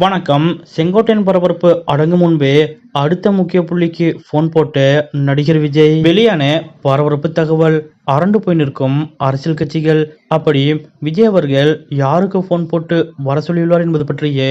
வணக்கம். செங்கோட்டையன் பரபரப்பு அடங்கும் முன்பே அடுத்த முக்கிய புள்ளிக்கு போன் போட்டு நடிகர் விஜய். வெளியான பரபரப்பு தகவல் அரண்டு போய் நிற்கும் அரசியல் கட்சிகள். அப்படி விஜய் அவர்கள் யாருக்கு போன் போட்டு வர சொல்லியுள்ளார் என்பது பற்றிய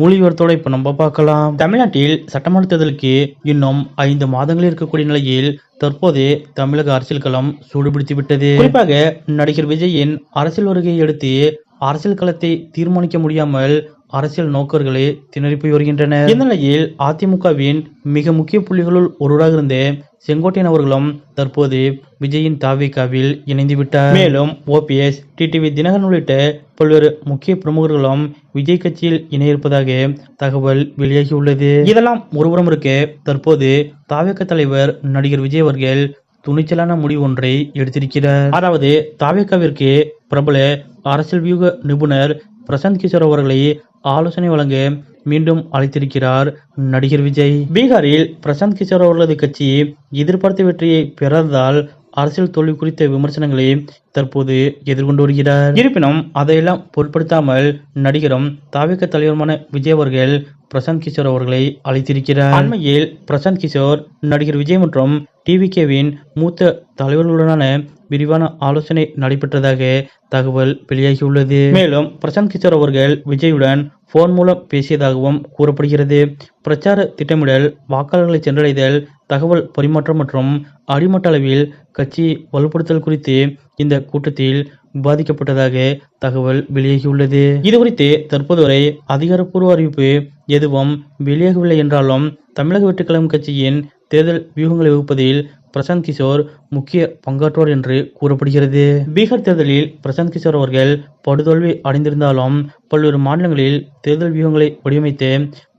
மொழிவரத்தோட இப்ப நம்ம பார்க்கலாம். தமிழ்நாட்டில் சட்டமன்ற தேர்தலுக்கு இன்னும் ஐந்து மாதங்கள் இருக்கக்கூடிய நிலையில் தற்போது தமிழக அரசியல் களம் சூடுபிடித்து விட்டது. குறிப்பாக நடிகர் விஜயின் அரசியல் வருகையை எடுத்து அரசியல் களத்தை தீர்மானிக்க முடியாமல் அரசியல் நோக்கர்களே திணறி போய் வருகின்றனர் இந்த நிலையில் அதிமுகவின் மிக முக்கிய புள்ளிகளுள் ஒருவராக இருந்த செங்கோட்டையன் அவர்களும் தற்போது விஜயின் தாவிகாவில் இணைந்து விட்டார் மேலும் ஓபிஎஸ் டிடிவி தினகரன் உள்ளிட்ட பல்வேறு முக்கிய பிரமுகர்களும் விஜய் கட்சியில் இணைய இருப்பதாக தகவல் வெளியாகியுள்ளது. இதெல்லாம் ஒருபுறம் இருக்க தற்போது தாவேக தலைவர் நடிகர் விஜய் அவர்கள் துணிச்சலான முடிவு ஒன்றை எடுத்திருக்கிறார். அதாவது தாவிகாவிற்கு பிரபல அரசியல் வியூக நிபுணர் பிரசாந்த் கிஷோர் அவர்களை ஆலோசனை வழங்க மீண்டும் அழைத்திருக்கிறார் நடிகர் விஜய். பீகாரில் பிரசாந்த் கிஷோர் அவர்களது கட்சி எதிர்பார்த்த வெற்றியை பெறாததால் அரசியல் தோல்வி குறித்த விமர்சனங்களை தற்போது எதிர்கொண்டு வருகிறார். இருப்பினும் அதையெல்லாம் பொருட்படுத்தாமல் நடிகரும் தாவிக தலைவருமான விஜய் அவர்கள் பிரசாந்த் கிஷோர் அவர்களை அழைத்திருக்கிறார். அண்மையில் பிரசாந்த் கிஷோர் நடிகர் விஜய் மற்றும் டிவிகேவின் மூத்த தலைவர்களுடனான விரிவான ஆலோசனை நடைபெற்றதாக தகவல் வெளியாகியுள்ளது. மேலும் பிரசாந்த் கிஷோர் அவர்கள் விஜயுடன் போன் மூலம் பேசியதாகவும் கூறப்படுகிறது. பிரச்சார திட்டமிடல் வாக்காளர்களை சென்றடைதல் தகவல் பரிமாற்றம் மற்றும் அடிமட்ட அளவில் கட்சி வலுப்படுத்தல் குறித்து இந்த கூட்டத்தில் விவாதிக்கப்பட்டதாக தகவல் வெளியாகியுள்ளது. இது குறித்து தற்போது வரை அதிகாரப்பூர்வ அறிவிப்பு எதுவும் வெளியாகவில்லை என்றாலும் தமிழக வெட்டுக்கழகம் கட்சியின் தேர்தல் வியூகங்களை வகுப்பதில் பிரசாந்த் கிஷோர் முக்கிய பங்காற்றுவார் என்று கூறப்படுகிறது. பீகார் தேர்தலில் பிரசாந்த் கிஷோர் அவர்கள் படுதோல்வி அடைந்திருந்தாலும் பல்வேறு மாநிலங்களில் தேர்தல் வியூகங்களை வடிவமைத்து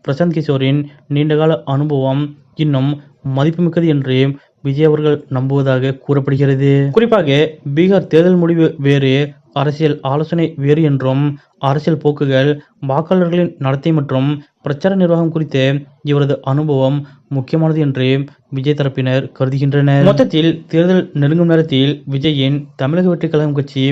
பிரசாந்த் கிஷோரின் நீண்டகால அனுபவம் இன்னும் மதிப்புமிக்கது என்று விஜய் அவர்கள் நம்புவதாக கூறப்படுகிறது. குறிப்பாக பீகார் தேர்தல் முடிவு வேறு அரசியல் ஆலோசனை வேறு என்றும் அரசியல் போக்குகள் வாக்காளர்களின் நடத்தை மற்றும் பிரச்சார நிர்வாகம் குறித்து இவரது அனுபவம் முக்கியமானது என்று விஜய் தரப்பினர் கருதுகின்றனர். மொத்தத்தில் தேர்தல் நெருங்கும் நேரத்தில் விஜயின் தமிழக வெற்றிக் கழகம் கட்சி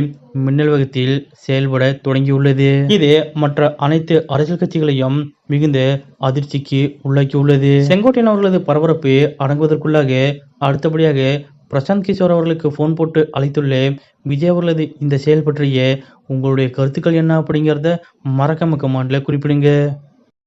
மின்னல் வேகத்தில் செயல்பட தொடங்கியுள்ளது. இது மற்ற அனைத்து அரசியல் கட்சிகளையும் மிகுந்த அதிர்ச்சிக்கு உள்ளாக்கியுள்ளது. செங்கோட்டையன் அவர்களது பரபரப்பு அடங்குவதற்குள்ளாக அடுத்தபடியாக பிரசாந்த் கிஷோர் அவர்களுக்கு ஃபோன் போட்டு அழைத்துள்ள விஜய் அவர்களது இந்த செயல் பற்றிய உங்களுடைய கருத்துக்கள் என்ன? அப்படிங்கிறத மறக்காம கமாண்டில் குறிப்பிடுங்க.